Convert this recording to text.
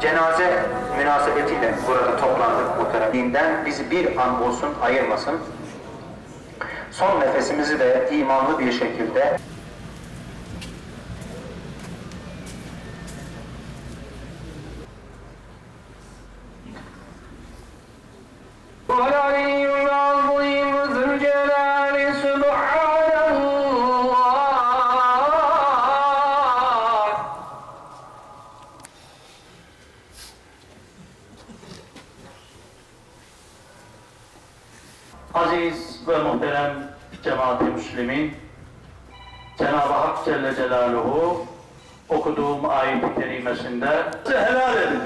cenaze münasebetiyle burada toplandık muhterem. Dinden bizi bir an olsun ayırmasın. Son nefesimizi de imanlı bir şekilde Allah'a Aziz ve muhterem cemaat-i müslimin, Cenab-ı Hak Celle Celaluhu okuduğum ayet-i kerimesinde helal edin.